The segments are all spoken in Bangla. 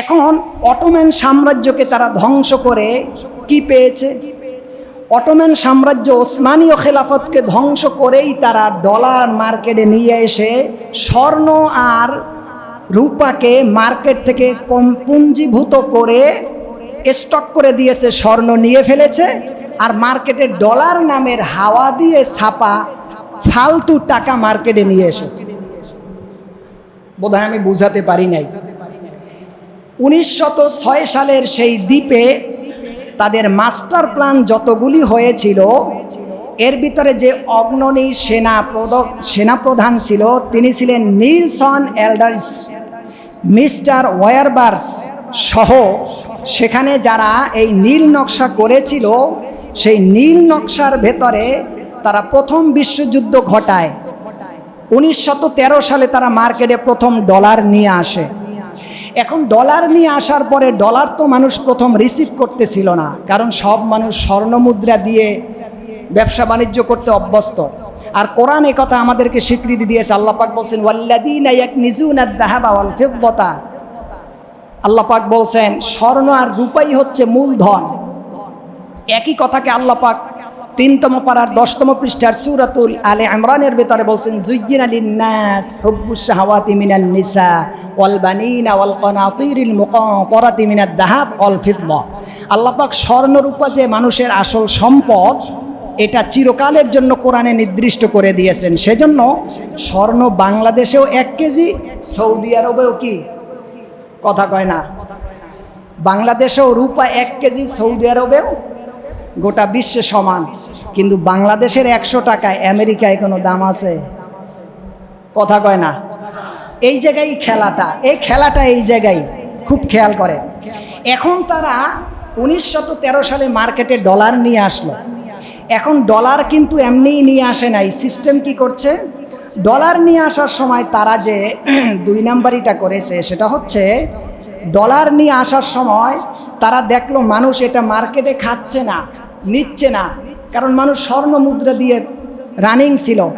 এখন অটোম্যান সাম্রাজ্যকে তারা ধ্বংস করে কি পেয়েছে? অটোম্যান সাম্রাজ্য ওসমানীয় খেলাফতকে ধ্বংস করেই তারা ডলার মার্কেটে নিয়ে এসে স্বর্ণ আর রূপাকে মার্কেট থেকে কম পুঞ্জীভূত করে স্টক করে দিয়েছে, স্বর্ণ নিয়ে ফেলেছে আর মার্কেটে ডলার নামের হাওয়া দিয়ে ছাপা ফালতু টাকা মার্কেটে নিয়ে এসেছে। বোধহয় আমি বুঝাতে পারি নাই। উনিশশত ছয় সালের সেই দ্বীপে তাদের মাস্টার প্ল্যান যতগুলি হয়েছিল, এর ভিতরে যে অগ্রণী সেনা প্রদক সেনাপ্রধান ছিল, তিনি ছিলেন নীলসন এল্ডার্স। মিস্টার ওয়ারবার্স সহ সেখানে যারা এই নীল নকশা করেছিল, সেই নীল নকশার ভেতরে তারা প্রথম বিশ্বযুদ্ধ ঘটায়। উনিশশত সালে তারা মার্কেটে প্রথম ডলার নিয়ে আসে। এখন ডলার নিয়ে আসার পরে ডলার তো মানুষ প্রথম রিসিভ করতেছিল না, কারণ সব মানুষ স্বর্ণ মুদ্রা দিয়ে ব্যবসা বাণিজ্য করতে অভ্যস্ত। আর কোরআন এ কথা আমাদেরকে স্বীকৃতি দিয়েছে, আল্লাহ পাক বলছেন ওয়াল্লাদিনা ইয়াকনিজুনা আদ-দাহাবা ওয়াল ফিদ্দাতা। আল্লাহ পাক বলছেন, স্বর্ণ আর রূপাই হচ্ছে মূলধন। একই কথাকে আল্লাহ পাক তিনতম পাড়ার দশতম পৃষ্ঠার সুরাতুল আলে ইমরানের ভেতরে বলছেন জুজ্জিন আলিন নাস হুব্বুস শাহাওয়াতি মিনান নিসা ওয়াল বানিনা ওয়াল কানাতিরিল মুকাতারাতি দাহাব ওয়াল ফিদ্দা। আল্লাহ যে মানুষের আসল সম্পদ, এটা চিরকালের জন্য কোরআনে নির্দিষ্ট করে দিয়েছেন। সেজন্য স্বর্ণ বাংলাদেশেও এক কেজি, সৌদি আরবেও কি? কথা কয় না। বাংলাদেশেও রূপা এক কেজি, সৌদি আরবেও গোটা বিশ্বে সমান, কিন্তু বাংলাদেশের একশো টাকায় আমেরিকায় কোনো দাম আছে? কথা কয় না। এই জায়গায় খেলাটা, এই খেলাটা এই জায়গায় খুব খেয়াল করে। এখন তারা উনিশশত সালে মার্কেটে ডলার নিয়ে আসলো। এখন ডলার কিন্তু এমনিই নিয়ে আসে নাই। সিস্টেম কি করছে? ডলার নিয়ে আসার সময় তারা যে দুই নাম্বারিটা করেছে, সেটা হচ্ছে ডলার নিয়ে আসার সময় তারা দেখল মানুষ এটা মার্কেটে খাচ্ছে না। নিচ্ছে না। কারণ মানুষ স্বর্ণ মুদ্রা দিয়ে রানিং ছিল।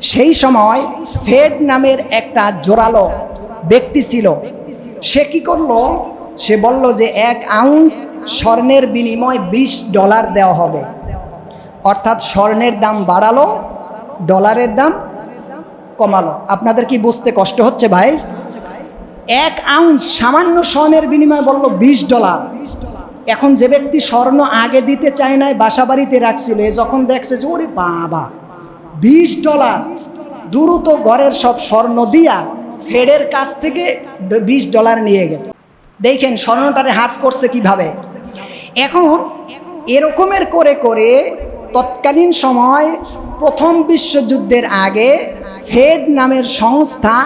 সেই সময় ফেড নামের একটা জোরালো ব্যক্তি ছিল। সে কি করল? সে বলল যে এক আউন্স স্বর্ণের বিনিময় বিশ ডলার দেওয়া হবে। অর্থাৎ স্বর্ণের দাম বাড়ালো, ডলারের দাম কমালো। আপনাদের কি বুঝতে কষ্ট হচ্ছে ভাই? এক আউন্স সামান্য স্বর্ণের বিনিময়ে বলল বিশ ডলার। এখন যে ব্যক্তি স্বর্ণ আগে দিতে চায় নাই বাসা বাড়িতে রাখছিল যখন দেখছে যে, ওরে বাবা, বিশ ডলার, দ্রুত ঘরের সব স্বর্ণ দিয়া ফেডের কাছ থেকে বিশ ডলার নিয়ে গেছে। দেখেন স্বর্ণটারে হাত করছে কীভাবে? এখন এরকমের করে করে তৎকালীন সময় প্রথম বিশ্বযুদ্ধের আগে ফেড নামের সংস্থা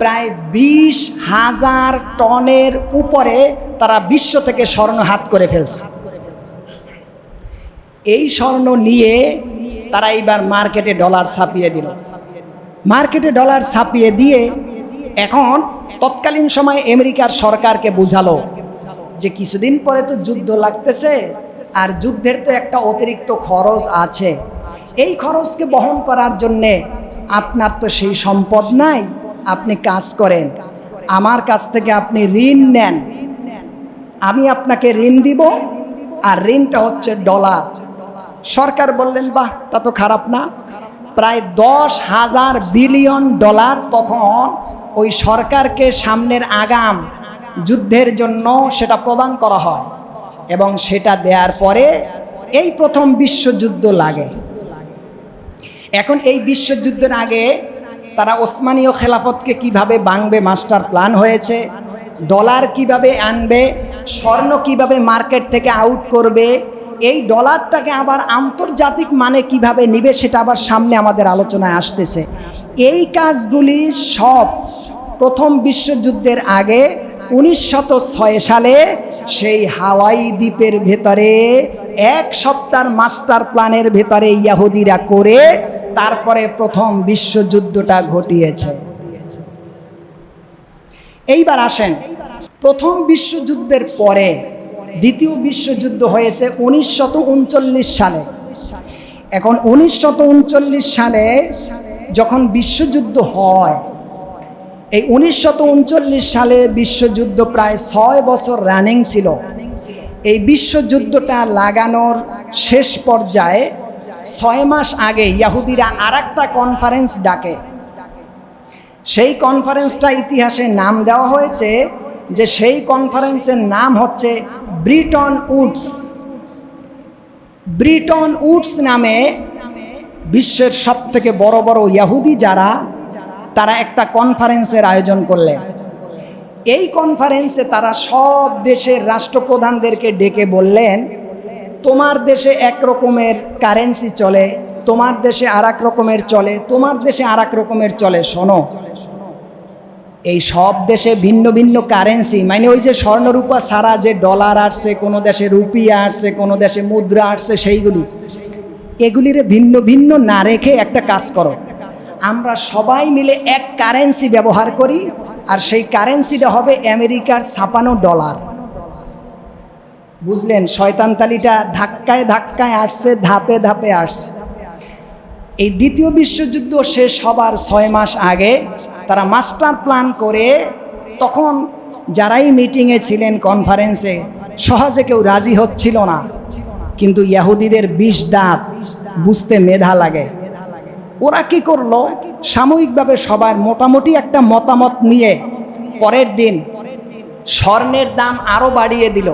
প্রায় বিশ হাজার টনের উপরে তারা বিশ্ব থেকে স্বর্ণ হাত করে ফেলছে। এই স্বর্ণ নিয়ে তারা এইবার মার্কেটে ডলার ছাপিয়ে দিল। মার্কেটে ডলার ছাপিয়ে দিয়ে এখন তৎকালীন সময় আমেরিকার সরকারকে বুঝালো যে কিছুদিন পরে তো যুদ্ধ লাগতেছে আর যুদ্ধের তো একটা অতিরিক্ত খরচ আছে। এই খরচকে বহন করার জন্যে আপনার তো সেই সম্পদ নাই, আপনি কাজ করেন। আমার কাছ থেকে আপনি ঋণ নেন। আমি আপনাকে ঋণ দিব, আর ঋণটা হচ্ছে ডলার। সরকার বললেন, বাহ, তা তো খারাপ না। প্রায় দশ হাজার বিলিয়ন ডলার তখন ওই সরকারকে সামনের আগাম যুদ্ধের জন্য সেটা প্রদান করা হয় এবং সেটা দেওয়ার পরে এই প্রথম বিশ্বযুদ্ধ লাগে। এখন এই বিশ্বযুদ্ধের আগে তারা ওসমানীয় খেলাফতকে কীভাবে বাংবে মাস্টার প্ল্যান হয়েছে। ডলার কীভাবে আনবে স্বর্ণ কীভাবে মার্কেট থেকে আউট করবে, এই ডলারটাকে আবার আন্তর্জাতিক মানে কীভাবে নিবে সেটা আবার সামনে আমাদের আলোচনায় আসতেছে। এই কাজগুলি সব প্রথম বিশ্বযুদ্ধের আগে উনিশশত সালে সেই হাওয়াই দ্বীপের ভেতরে এক সপ্তাহ মাস্টার প্ল্যানের ভেতরে ইয়াহুদিরা করে তারপরে প্রথম বিশ্বযুদ্ধটা ঘটিয়েছে। এইবার আসেন প্রথম বিশ্বযুদ্ধের পরে দ্বিতীয় বিশ্বযুদ্ধ হয়েছে উনিশশত সালে। এখন উনিশশত সালে যখন বিশ্বযুদ্ধ হয়, এই উনিশশো সালে বিশ্বযুদ্ধ প্রায় ছয় বছর রানিং ছিল। এই বিশ্বযুদ্ধটা লাগানোর শেষ পর্যায়ে ছয় মাস আগে ইয়াহুদিরা আর একটা কনফারেন্স ডাকে। সেই কনফারেন্সটা ইতিহাসে নাম দেওয়া হয়েছে যে সেই কনফারেন্সের নাম হচ্ছে ব্রিটন উডস ব্রিটন উডস নামে বিশ্বের সব থেকে বড় বড় ইয়াহুদি যারা, তারা একটা কনফারেন্সের আয়োজন করলেন এই কনফারেন্সে তারা সব দেশের রাষ্ট্রপ্রধানদেরকে ডেকে বললেন, তোমার দেশে এক রকমের কারেন্সি চলে, তোমার দেশে আর রকমের চলে, তোমার দেশে আর রকমের চলে, শোনো। এই সব দেশে ভিন্ন ভিন্ন কারেন্সি মানে ওই যে স্বর্ণরূপা ছাড়া যে ডলার আসছে, কোনো দেশে রুপিয়া আসছে, কোনো দেশে মুদ্রা আসছে, সেইগুলি। এগুলিরে ভিন্ন ভিন্ন না রেখে একটা কাজ করো। আমরা সবাই মিলে এক কারেন্সি ব্যবহার করি, আর সেই কারেন্সিটা হবে আমেরিকার ছাপানো ডলার বুঝলেন? শয়তানতালিটা ধাক্কায় ধাক্কায় আসছে, ধাপে ধাপে আসছে। এই দ্বিতীয় বিশ্বযুদ্ধ শেষ হবার ছয় মাস আগে তারা মাস্টার প্ল্যান করে তখন যারাই মিটিংয়ে ছিলেন কনফারেন্সে সহজে কেউ রাজি হচ্ছিল না। কিন্তু ইয়াহুদিদের বিষ দাঁত বুঝতে মেধা লাগে। ওরা কি করল? সাময়িকভাবে সবার মোটামুটি একটা মতামত নিয়ে পরের দিন স্বর্ণের দাম আরও বাড়িয়ে দিল।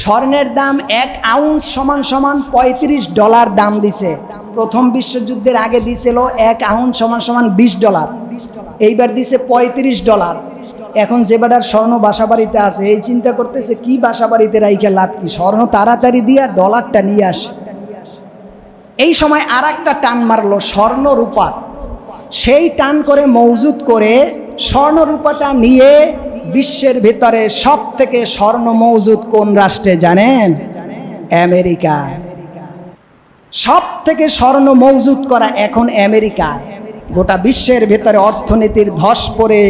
স্বর্ণের দাম এক আউন্স সমান সমান পঁয়ত্রিশ ডলার দাম দিছে। প্রথম বিশ্বযুদ্ধের আগে দিছিল এক আউন্স সমান সমান বিশ ডলার। এইবার দিছে পঁয়ত্রিশ ডলার। এখন যে বেটার স্বর্ণ বাসা বাড়িতে আছে, এই চিন্তা করতেছে, কি বাসা বাড়িতে রাইখে লাভ কি? স্বর্ণ তাড়াতাড়ি দিয়া ডলারটা নিয়ে আসে। এই সময় আর একটা টান মারলো, স্বর্ণ রূপা। সেই টান করে, মজুত করে স্বর্ণ রূপাটা নিয়ে বিশ্বের ভেতরে সব থেকে স্বর্ণ মজুদ কোন রাষ্ট্রে জানেন? আমেরিকা সব থেকে স্বর্ণ মজুত করা এখন আমেরিকায়। গোটা বিশ্বের ভেতরে অর্থনীতির ধস পড়ে,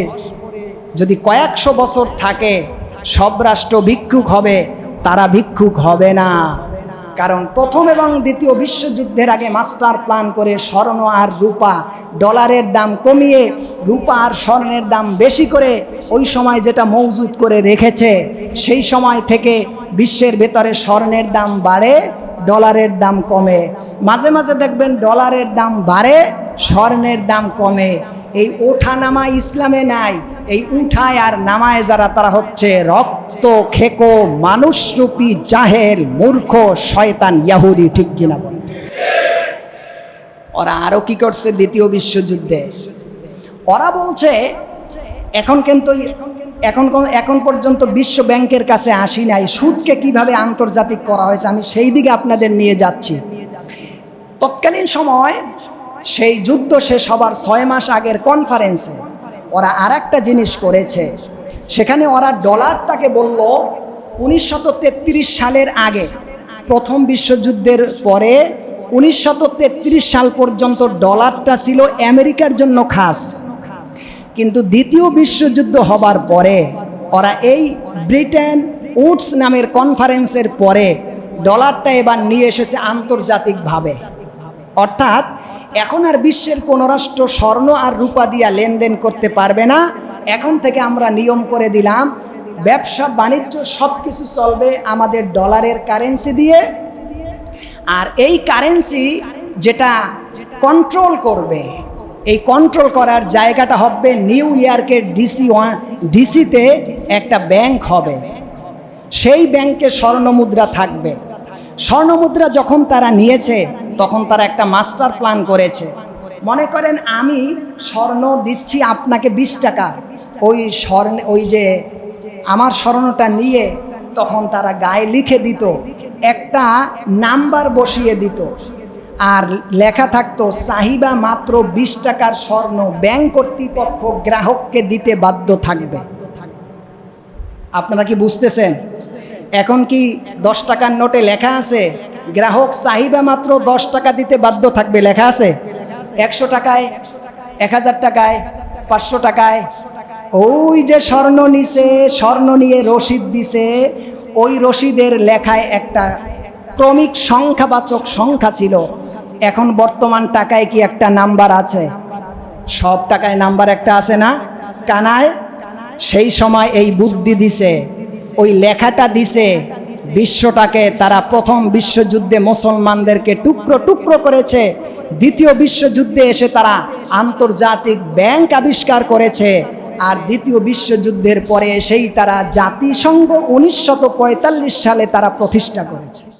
যদি কয়েকশো বছর থাকে, সব রাষ্ট্র ভিক্ষুক হবে, তারা ভিক্ষুক হবে না। কারণ প্রথম এবং দ্বিতীয় বিশ্বযুদ্ধের আগে মাস্টার প্ল্যান করে স্বর্ণ আর রূপা ডলারের দাম কমিয়ে, রূপা আর স্বর্ণের দাম বেশি করে ওই সময় যেটা মজুত করে রেখেছে, সেই সময় থেকে বিশ্বের ভেতরে স্বর্ণের দাম বাড়ে, ডলারের দাম কমে। মাঝে মাঝে দেখবেন ডলারের দাম বাড়ে স্বর্ণের দাম কমে। এই ওঠা নামা ইসলামে নাই, এই উঠায় আর নামায় যারা, তারা হচ্ছে রক্ত খেকো মানুষরূপী জাহের মূর্খ, শয়তান, ইয়াহুদি, ঠিক কিনা বলেন ওরা আরও কি করছে দ্বিতীয় বিশ্বযুদ্ধে? ওরা বলছে, এখন কিন্তু, এখন এখন পর্যন্ত বিশ্ব ব্যাংকের কাছে আসি নাই, সুদকে কীভাবে আন্তর্জাতিক করা হয়েছে, আমি সেই দিকে আপনাদের নিয়ে যাচ্ছি। তৎকালীন সময় সেই যুদ্ধ শেষ হবার ছয় মাস আগের কনফারেন্সে ওরা আর একটা জিনিস করেছে। সেখানে ওরা ডলারটাকে বলল উনিশশত সালের আগে। প্রথম বিশ্বযুদ্ধের পরে উনিশশত সাল পর্যন্ত ডলারটা ছিল আমেরিকার জন্য খাস। কিন্তু দ্বিতীয় বিশ্বযুদ্ধ হবার পরে ওরা এই ব্রিটেন উডস নামের কনফারেন্সের পরে ডলারটা এবার নিয়ে এসেছে আন্তর্জাতিকভাবে। অর্থাৎ এখন আর বিশ্বের কোনো রাষ্ট্র স্বর্ণ আর রূপা দিয়া লেনদেন করতে পারবে না। এখন থেকে আমরা নিয়ম করে দিলাম, ব্যবসা, বাণিজ্য সব কিছু চলবে আমাদের ডলারের কারেন্সি দিয়ে। আর এই কারেন্সি যেটা কন্ট্রোল করবে, এই কন্ট্রোল করার জায়গাটা হবে নিউ ইয়র্কের ডিসি ডিসিতে একটা ব্যাংক হবে। সেই ব্যাংকে স্বর্ণমুদ্রা থাকবে। স্বর্ণমুদ্রা যখন তারা নিয়েছে তখন তারা একটা মাস্টার প্ল্যান করেছে। মনে করেন আমি স্বর্ণ দিচ্ছি আপনাকে বিশ টাকা। ওই স্বর্ণ, ওই যে আমার স্বর্ণটা নিয়ে তখন তারা গায়ে লিখে দিত, একটা নাম্বার বসিয়ে দিত। আর লেখা থাকতো, সাহিবা মাত্র বিশ টাকার স্বর্ণ ব্যাংক কর্তৃপক্ষ গ্রাহককে দিতে বাধ্য থাকবে। আপনারা কি বুঝতেছেন? এখন কি দশ টাকার নোটে লেখা আছে? গ্রাহক চাহিদা মাত্র দশ টাকা দিতে বাধ্য থাকবে, লেখা আছে? একশো টাকায়, এক হাজার টাকায়, পাঁচশো টাকায়। ওই যে স্বর্ণ নিছে, স্বর্ণ নিয়ে রসিদ দিছে, ওই রসিদের লেখায় একটা ক্রমিক সংখ্যাবাচক সংখ্যা ছিল। এখন বর্তমান টাকায় কি একটা নাম্বার আছে? সব টাকায় নাম্বার একটা আছে না? কানায়? সেই সময় এই বুদ্ধি দিছে, ওই লেখাটা দিছে বিশ্বটাকে তারা প্রথম বিশ্বযুদ্ধে মুসলমানদেরকে টুকরো টুকরো করেছে। দ্বিতীয় বিশ্বযুদ্ধে এসে তারা আন্তর্জাতিক ব্যাংক আবিষ্কার করেছে। আর দ্বিতীয় বিশ্বযুদ্ধের পরে সেই তারা জাতিসংঘ উনিশশত সালে তারা প্রতিষ্ঠা করেছে।